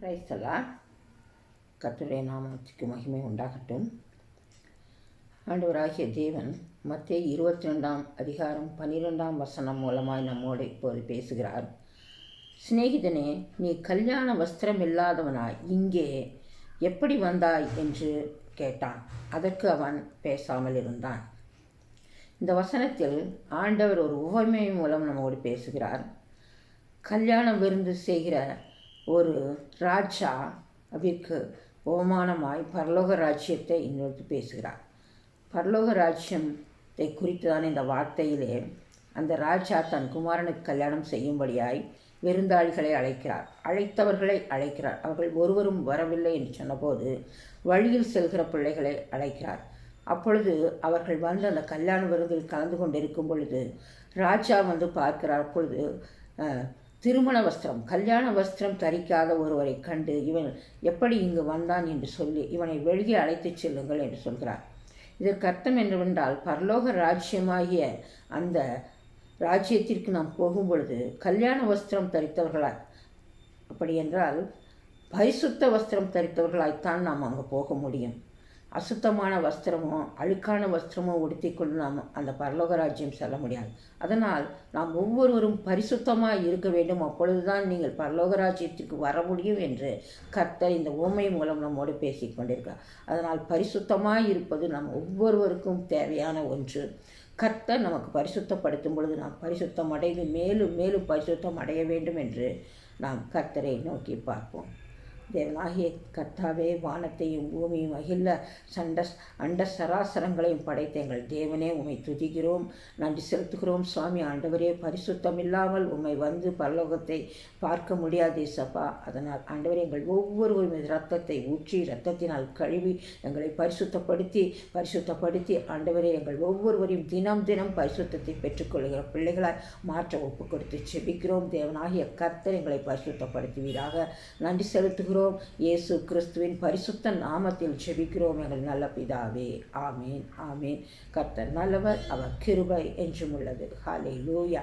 கிரைஸ்தலா கத்துரை நாமத்துக்கு மகிமை உண்டாகட்டும். ஆண்டவராகிய தேவன் மத்திய இருபத்தி ரெண்டாம் அதிகாரம் பன்னிரெண்டாம் வசனம் மூலமாய் நம்மோடு இப்போது பேசுகிறார். சிநேகிதனே நீ கல்யாண வஸ்திரம் இல்லாதவனாய் இங்கே எப்படி வந்தாய் என்று கேட்டான். அதற்கு அவன் பேசாமல் இருந்தான். இந்த வசனத்தில் ஆண்டவர் ஒரு உவமை மூலம் நம்மோடு பேசுகிறார். கல்யாணம் விருந்து செய்கிற ஒரு ராஜா அவருக்கு அவமானமாய் பரலோக ராஜ்யத்தை இன்னொருத்து பேசுகிறார். பரலோக ராஜ்யத்தை குறித்து தான் இந்த வார்த்தையிலே அந்த ராஜா தன் குமாரனுக்கு கல்யாணம் செய்யும்படியாய் விருந்தாளிகளை அழைக்கிறார். அழைத்தவர்களை அழைக்கிறார். அவர்கள் ஒருவரும் வரவில்லை என்று சொன்னபோது வழியில் செல்கிற பிள்ளைகளை அழைக்கிறார். அப்பொழுது அவர்கள் வந்து அந்த கல்யாண விருந்தில் கலந்து கொண்டிருக்கும் பொழுது ராஜா வந்து பார்க்கிறார். அப்பொழுது திருமண வஸ்திரம் கல்யாண வஸ்திரம் தரிக்காத ஒருவரை கண்டு இவன் எப்படி இங்கு வந்தான் என்று சொல்லி இவனை வெளியே அழைத்துச் செல்லுங்கள் என்று சொல்கிறார். இதற்கு அர்த்தம் என்னவென்றால் பரலோக ராஜ்யமாகிய அந்த ராஜ்யத்திற்கு நாம் போகும் பொழுது கல்யாண வஸ்திரம் தரித்தவர்களாய் அப்படி என்றால் பரிசுத்த வஸ்திரம் தரித்தவர்களாய்த்தான் நாம் அங்கே போக முடியும். அசுத்தமான வஸ்திரமோ அழுக்கான வஸ்திரமோ உடுத்திக்கொண்டு நாம் அந்த பரலோகராஜ்யம் செல்ல முடியாது. அதனால் நாம் ஒவ்வொருவரும் பரிசுத்தமாக இருக்க வேண்டும். அப்பொழுதுதான் நீங்கள் பரலோக ராஜ்யத்திற்கு வர முடியும் என்று கர்த்தர் இந்த ஓமை மூலம் நம்மோடு பேசி கொண்டிருக்கிறார். அதனால் பரிசுத்தமாக இருப்பது நம் ஒவ்வொருவருக்கும் தேவையான ஒன்று. கர்த்தர் நமக்கு பரிசுத்தப்படுத்தும் பொழுது நாம் பரிசுத்தம் அடைந்து மேலும் மேலும் பரிசுத்தம் அடைய வேண்டும் என்று நாம் கர்த்தரை நோக்கி பார்ப்போம். தேவனாகிய கர்த்தாவே வானத்தையும் பூமியும் அகில சண்ட அண்ட சராசரங்களையும் படைத்த எங்கள் தேவனே உம்மை துதிக்கிறோம். நன்றி செலுத்துகிறோம். சுவாமி ஆண்டவரே பரிசுத்தம் இல்லாமல் உம்மை வந்து பரலோகத்தை பார்க்க முடியாது சப்பா. அதனால் ஆண்டவரே எங்கள் ஒவ்வொருவரும் ரத்தத்தை ஊற்றி ரத்தத்தினால் கழுவி எங்களை பரிசுத்தப்படுத்தி பரிசுத்தப்படுத்தி ஆண்டவரே எங்கள் ஒவ்வொருவரையும் தினம் தினம் பரிசுத்தத்தை பெற்றுக்கொள்கிற பிள்ளைகளாய் மாற்ற ஒப்பு கொடுத்து செபிக்கிறோம். தேவனாகிய கர்த்தர் எங்களை பரிசுத்தப்படுத்துவீராக. நன்றி செலுத்துகிறோம். இயேசு கிறிஸ்துவின் பரிசுத்த நாமத்தில் செபிக்கிறோம் எங்கள் நல்ல பிதாவே. ஆமீன் ஆமீன். கர்த்தர் நல்லவர் அவர் கிருபை என்றும் உள்ளது. ஹாலே லூயா